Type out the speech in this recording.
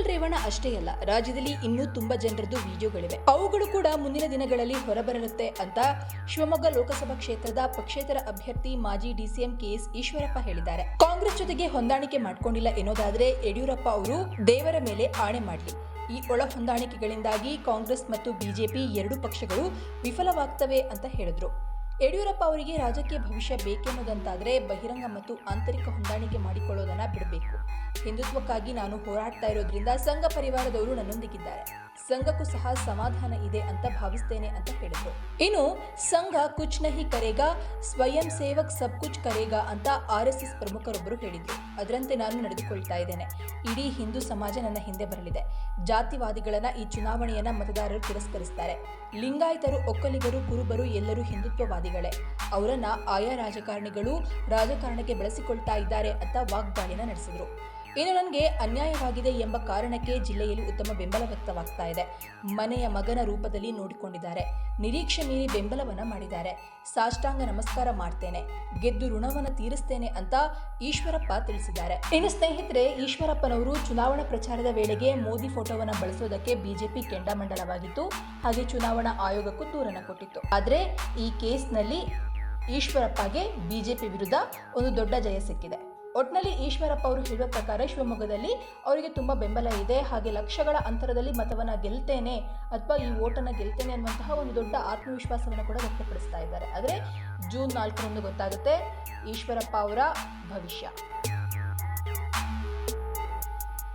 ಕುಣಿಗಲ್ ರೇವಣ್ಣ ಅಷ್ಟೇ ಅಲ್ಲ, ರಾಜ್ಯದಲ್ಲಿ ಇನ್ನೂ ತುಂಬಾ ಜನರದ್ದು ವಿಡಿಯೋಗಳಿವೆ. ಅವುಗಳು ಕೂಡ ಮುಂದಿನ ದಿನಗಳಲ್ಲಿ ಹೊರಬರಲುತ್ತೆ ಅಂತ ಶಿವಮೊಗ್ಗ ಲೋಕಸಭಾ ಕ್ಷೇತ್ರದ ಪಕ್ಷೇತರ ಅಭ್ಯರ್ಥಿ ಮಾಜಿ ಡಿಸಿಎಂ ಕೆಎಸ್ ಈಶ್ವರಪ್ಪ ಹೇಳಿದ್ದಾರೆ. ಕಾಂಗ್ರೆಸ್ ಜೊತೆಗೆ ಹೊಂದಾಣಿಕೆ ಮಾಡ್ಕೊಂಡಿಲ್ಲ ಎನ್ನೋದಾದ್ರೆ ಯಡಿಯೂರಪ್ಪ ಅವರು ದೇವರ ಮೇಲೆ ಆಣೆ ಮಾಡಲಿ. ಈ ಒಳ ಹೊಂದಾಣಿಕೆಗಳಿಂದಾಗಿ ಕಾಂಗ್ರೆಸ್ ಮತ್ತು ಬಿಜೆಪಿ ಎರಡು ಪಕ್ಷಗಳು ವಿಫಲವಾಗ್ತವೆ ಅಂತ ಹೇಳಿದ್ರು. ಯಡಿಯೂರಪ್ಪ ಅವರಿಗೆ ರಾಜಕೀಯ ಭವಿಷ್ಯ ಬೇಕೆನ್ನುವುದಂತಾದರೆ ಬಹಿರಂಗ ಮತ್ತು ಆಂತರಿಕ ಹೊಂದಾಣಿಕೆ ಮಾಡಿಕೊಳ್ಳೋದನ್ನು ಬಿಡಬೇಕು. ಹಿಂದುತ್ವಕ್ಕಾಗಿ ನಾನು ಹೋರಾಡ್ತಾ ಇರೋದ್ರಿಂದ ಸಂಘ ಪರಿವಾರದವರು ನನ್ನೊಂದಿಗಿದ್ದಾರೆ. ಸಂಘಕ್ಕೂ ಸಹ ಸಮಾಧಾನ ಇದೆ ಅಂತ ಭಾವಿಸ್ತೇನೆ ಅಂತ ಹೇಳಿದರು. ಇನ್ನು, ಸಂಘ ಕುಚ್ ನಹಿ ಕರೆಗಾ, ಸ್ವಯಂ ಸೇವಕ್ ಸಬ್ ಕುಚ್ ಕರೆಗಾ ಅಂತ ಆರ್ ಎಸ್ ಎಸ್ ಪ್ರಮುಖರೊಬ್ಬರು ಹೇಳಿದ್ರು. ಅದರಂತೆ ನಾನು ನಡೆದುಕೊಳ್ತಾ ಇದ್ದೇನೆ. ಇಡೀ ಹಿಂದೂ ಸಮಾಜ ನನ್ನ ಹಿಂದೆ ಬರಲಿದೆ. ಜಾತಿವಾದಿಗಳನ್ನ ಈ ಚುನಾವಣೆಯನ್ನ ಮತದಾರರು ತಿರಸ್ಕರಿಸ್ತಾರೆ. ಲಿಂಗಾಯತರು, ಒಕ್ಕಲಿಗರು, ಕುರುಬರು ಎಲ್ಲರೂ ಹಿಂದುತ್ವವಾದಿಗಳೇ. ಅವರನ್ನ ಆಯಾ ರಾಜಕಾರಣಿಗಳು ರಾಜಕಾರಣಕ್ಕೆ ಬಳಸಿಕೊಳ್ತಾ ಇದ್ದಾರೆ ಅಂತ ವಾಗ್ದಾಳಿನ ನಡೆಸಿದ್ರು. ಇನ್ನು ನನಗೆ ಅನ್ಯಾಯವಾಗಿದೆ ಎಂಬ ಕಾರಣಕ್ಕೆ ಜಿಲ್ಲೆಯಲ್ಲಿ ಉತ್ತಮ ಬೆಂಬಲ ವ್ಯಕ್ತವಾಗ್ತಾ ಇದೆ. ಮನೆಯ ಮಗನ ರೂಪದಲ್ಲಿ ನೋಡಿಕೊಂಡಿದ್ದಾರೆ. ನಿರೀಕ್ಷೆ ಮೀರಿ ಬೆಂಬಲವನ್ನ ಮಾಡಿದ್ದಾರೆ. ಸಾಷ್ಟಾಂಗ ನಮಸ್ಕಾರ ಮಾಡ್ತೇನೆ. ಗೆದ್ದು ಋಣವನ್ನ ತೀರಿಸ್ತೇನೆ ಅಂತ ಈಶ್ವರಪ್ಪ ತಿಳಿಸಿದ್ದಾರೆ. ಇನ್ನು ಸ್ನೇಹಿತರೆ, ಈಶ್ವರಪ್ಪನವರು ಚುನಾವಣಾ ಪ್ರಚಾರದ ವೇಳೆಗೆ ಮೋದಿ ಫೋಟೋವನ್ನ ಬಳಸೋದಕ್ಕೆ ಬಿಜೆಪಿ ಕೆಂಡಾಮಂಡಲವಾಗಿತ್ತು. ಹಾಗೆ ಚುನಾವಣಾ ಆಯೋಗಕ್ಕೂ ದೂರನ ಕೊಟ್ಟಿತ್ತು. ಆದ್ರೆ ಈ ಕೇಸ್ನಲ್ಲಿ ಈಶ್ವರಪ್ಪಗೆ ಬಿಜೆಪಿ ವಿರುದ್ಧ ಒಂದು ದೊಡ್ಡ ಜಯ ಸಿಕ್ಕಿದೆ. ಒಟ್ನಲ್ಲಿ ಈಶ್ವರಪ್ಪ ಅವರು ಹೇಳುವ ಪ್ರಕಾರ ಶಿವಮೊಗ್ಗದಲ್ಲಿ ಅವರಿಗೆ ತುಂಬ ಬೆಂಬಲ ಇದೆ. ಹಾಗೆ ಲಕ್ಷಗಳ ಅಂತರದಲ್ಲಿ ಮತವನ್ನ ಗೆಲ್ತೇನೆ ಅಥವಾ ಈ ಓಟನ್ನು ಗೆಲ್ತೇನೆ ಅನ್ನುವಂತಹ ಒಂದು ದೊಡ್ಡ ಆತ್ಮವಿಶ್ವಾಸವನ್ನು ಕೂಡ ವ್ಯಕ್ತಪಡಿಸ್ತಾ ಇದ್ದಾರೆ. ಆದರೆ ಜೂನ್ ನಾಲ್ಕರಂದು ಗೊತ್ತಾಗುತ್ತೆ ಈಶ್ವರಪ್ಪ ಅವರ ಭವಿಷ್ಯ.